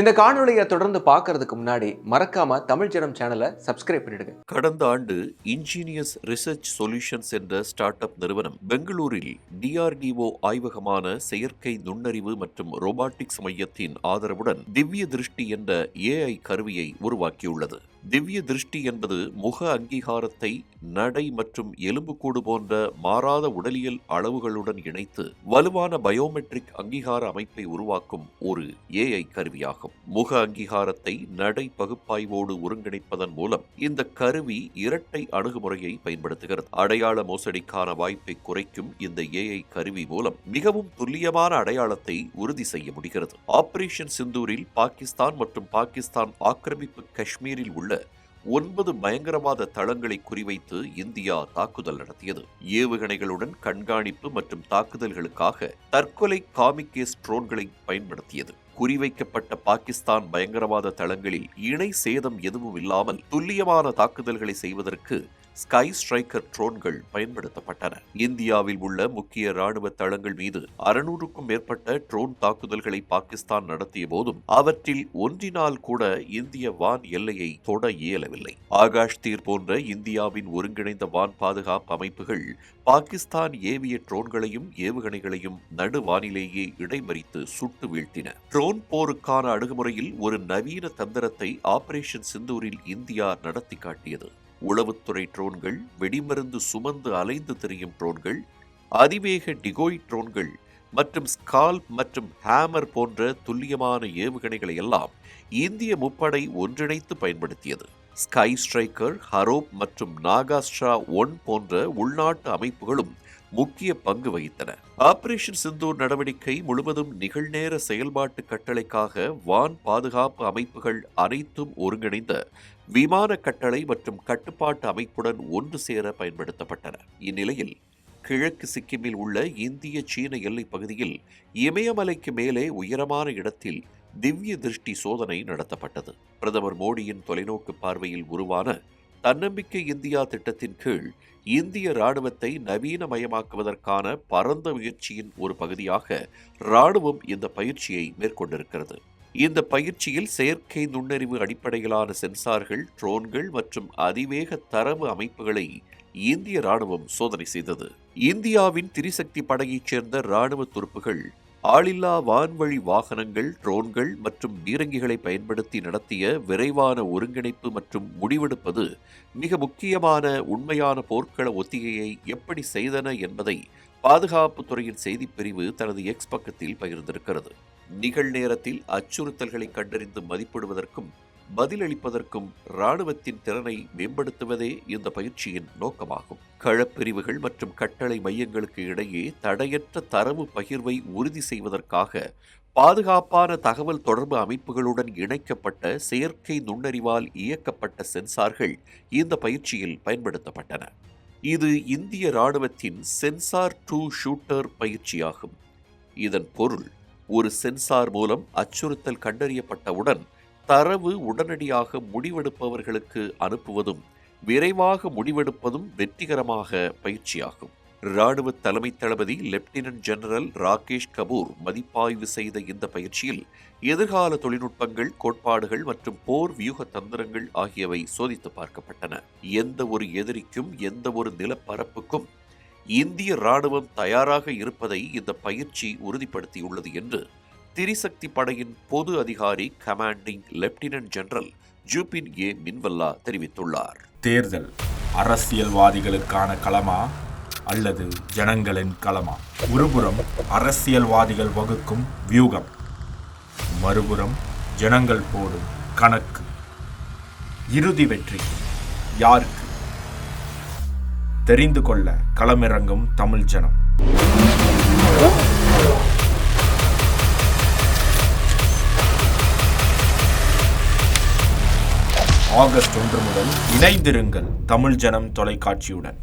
இந்த காணொளியை தொடர்ந்து பார்க்கறதுக்கு முன்னாடி மறக்காம தமிழ் ஜனம் சேனலை சப்ஸ்கிரைப் பண்ணிடுங்க. கடந்த ஆண்டு இன்ஜீனியஸ் ரிசர்ச் சொல்யூஷன்ஸ் என்ற ஸ்டார்ட் அப் நிறுவனம் பெங்களூரில் டிஆர்டிஓ ஆய்வகமான செயற்கை நுண்ணறிவு மற்றும் ரோபாட்டிக்ஸ் மையத்தின் ஆதரவுடன் திவ்ய திருஷ்டி என்ற ஏஐ கருவியை உருவாக்கியுள்ளது. திவ்ய திருஷ்டி என்பது முக அங்கீகாரத்தை நடை மற்றும் எலும்புக்கூடு போன்ற மாறாத உடலியல் அளவுகளுடன் இணைத்து வலுவான பயோமெட்ரிக் அங்கீகார அமைப்பை உருவாக்கும் ஒரு ஏஐ கருவியாகும். முக அங்கீகாரத்தை நடை பகுப்பாய்வோடு ஒருங்கிணைப்பதன் மூலம் இந்த கருவி இரட்டை அணுகுமுறையை பயன்படுத்துகிறது. அடையாள மோசடிக்கான வாய்ப்பை குறைக்கும் இந்த ஏஐ கருவி மூலம் மிகவும் துல்லியமான அடையாளத்தை உறுதி செய்ய முடிகிறது. ஆபரேஷன் சிந்தூரில் பாகிஸ்தான் மற்றும் பாகிஸ்தான் ஆக்கிரமிப்பு காஷ்மீரில் உள்ள ஒன்பது பயங்கரவாத தளங்களை குறிவைத்து இந்தியா தாக்குதல் நடத்தியது. ஏவுகணைகளுடன் கண்காணிப்பு மற்றும் தாக்குதல்களுக்காக தற்கொலை காமிக்கேஸ் ட்ரோன்களை பயன்படுத்தியது. குறிவைக்கப்பட்ட பாகிஸ்தான் பயங்கரவாத தளங்களில் இணை சேதம் எதுவும் இல்லாமல் துல்லியமான தாக்குதல்களை செய்வதற்கு ஸ்கை ஸ்ட்ரைக்கர் ட்ரோன்கள் பயன்படுத்தப்பட்டன. இந்தியாவில் உள்ள முக்கிய ராணுவ தளங்கள் மீது அறுநூறுக்கும் மேற்பட்ட ட்ரோன் தாக்குதல்களை பாகிஸ்தான் நடத்திய போதும் அவற்றில் ஒன்றினால் கூட இந்திய வான் எல்லையை தொட இயலவில்லை. ஆகாஷ் தீர் போன்ற இந்தியாவின் ஒருங்கிணைந்த வான் பாதுகாப்பு அமைப்புகள் பாகிஸ்தான் ஏவிய ட்ரோன்களையும் ஏவுகணைகளையும் நடுவானிலேயே இடைமறித்து சுட்டு வீழ்த்தின. ட்ரோன் போருக்கான அணுகுமுறையில் ஒரு நவீன தந்திரத்தை ஆபரேஷன் சிந்தூரில் இந்தியா நடத்தி காட்டியது. உளவுத்துறை ட்ரோன்கள் வெடிமருந்து சுமந்து அலைந்து திரியும் ட்ரோன்கள் அதிவேக டிகோய் ட்ரோன்கள் மற்றும் ஸ்கால் மற்றும் ஹேமர் போன்ற துல்லியமான ஏவுகணைகளை எல்லாம் இந்திய முப்படை ஒன்றிணைத்து பயன்படுத்தியது. ஸ்கை ஸ்ட்ரைக்கர் ஹரோப் மற்றும் நாகாஸ்ட்ரா ஒன் போன்ற உள்நாட்டு அமைப்புகளும் முக்கிய பங்கு வகித்தன. ஆபரேஷன் சிந்தூர் நடவடிக்கை முழுவதும் நிகழ்நேர செயல்பாட்டு கட்டளைக்காக வான் பாதுகாப்பு அமைப்புகள் அனைத்தும் ஒருங்கிணைந்த விமான கட்டளை மற்றும் கட்டுப்பாட்டு அமைப்புடன் ஒன்று சேர பயன்படுத்தப்பட்டன. இந்நிலையில் கிழக்கு சிக்கிமில் உள்ள இந்திய சீன எல்லைப் பகுதியில் இமயமலைக்கு மேலே உயரமான இடத்தில் திவ்ய திருஷ்டி சோதனை நடத்தப்பட்டது. பிரதமர் மோடியின் தொலைநோக்கு பார்வையில் உருவான தன்னம்பிக்கை இந்தியா திட்டத்தின் கீழ் இந்திய ராணுவத்தை நவீனமயமாக்குவதற்கான பரந்த முயற்சியின் ஒரு பகுதியாக ராணுவம் இந்த பயிற்சியை மேற்கொண்டிருக்கிறது. இந்த பயிற்சியில் செயற்கை நுண்ணறிவு அடிப்படையிலான சென்சார்கள் ட்ரோன்கள் மற்றும் அதிவேக தரவு அமைப்புகளை இந்திய ராணுவம் சோதனை செய்தது. இந்தியாவின் திரிசக்தி படையைச் சேர்ந்த ராணுவ துருப்புகள் ஆளில்லா வான்வழி வாகனங்கள் ட்ரோன்கள் மற்றும் பீரங்கிகளை பயன்படுத்தி நடத்திய விரைவான ஒருங்கிணைப்பு மற்றும் முடிவெடுப்பது மிக முக்கியமான உண்மையான போர்க்கள ஒத்திகையை எப்படி செய்தன என்பதை பாதுகாப்பு துறையின் செய்திப்பிரிவு தனது எக்ஸ் பக்கத்தில் பகிர்ந்திருக்கிறது. நிகழ்நேரத்தில் அச்சுறுத்தல்களை கண்டறிந்து மதிப்பிடுவதற்கும் பதிலளிப்பதற்கும் இராணுவத்தின் திறனை மேம்படுத்துவதே இந்த பயிற்சியின் நோக்கமாகும். களப்பிரிவுகள் மற்றும் கட்டளை மையங்களுக்கு இடையே தடையற்ற தரவு பகிர்வை உறுதி செய்வதற்காக பாதுகாப்பான தகவல் தொடர்பு அமைப்புகளுடன் இணைக்கப்பட்ட செயற்கை நுண்ணறிவால் இயக்கப்பட்ட சென்சார்கள் இந்த பயிற்சியில் பயன்படுத்தப்பட்டன. இது இந்திய இராணுவத்தின் சென்சார் டூ ஷூட்டர் பயிற்சியாகும். இதன் பொருள் ஒரு சென்சார் மூலம் அச்சுறுத்தல் கண்டறியப்பட்டவுடன் தரவு உடனடியாக முடிவெடுப்பவர்களுக்கு அனுப்புவதும் விரைவாக முடிவெடுப்பதும் வெற்றிகரமாக பயிற்சியாகும். ராணுவ தலைமை தளபதி லெப்டினன்ட் ஜெனரல் ராகேஷ் கபூர் மதிப்பாய்வு செய்த இந்த பயிற்சியில் எதிர்கால தொழில்நுட்பங்கள் கோட்பாடுகள் மற்றும் போர் வியூக தந்திரங்கள் ஆகியவை சோதித்து பார்க்கப்பட்டன. எந்த ஒரு எதிரிக்கும் எந்த ஒரு நிலப்பரப்புக்கும் இந்திய ராணுவம் தயாராக இருப்பதை இந்த பயிற்சி உறுதிப்படுத்தியுள்ளது என்று திரிசக்தி படையின் பொது அதிகாரி commanding lieutenant general Zubin A Minwalla தெரிவித்துள்ளார். தேர்தல் அரசியல்வாதிகளுக்கான களமா அல்லது ஜனங்களின் களமா? ஒருபுறம் அரசியல்வாதிகள் வகுக்கும் வியூகம் மறுபுறம் ஜனங்கள் போடும் கணக்கு. இறுதி வெற்றி யாருக்கு? தெரிந்து கொள்ள களமிறங்கும் தமிழ் ஜனம். ஆகஸ்ட் ஒன்று முதல் இணைந்திருங்கள் தமிழ் ஜனம் தொலைக்காட்சியுடன்.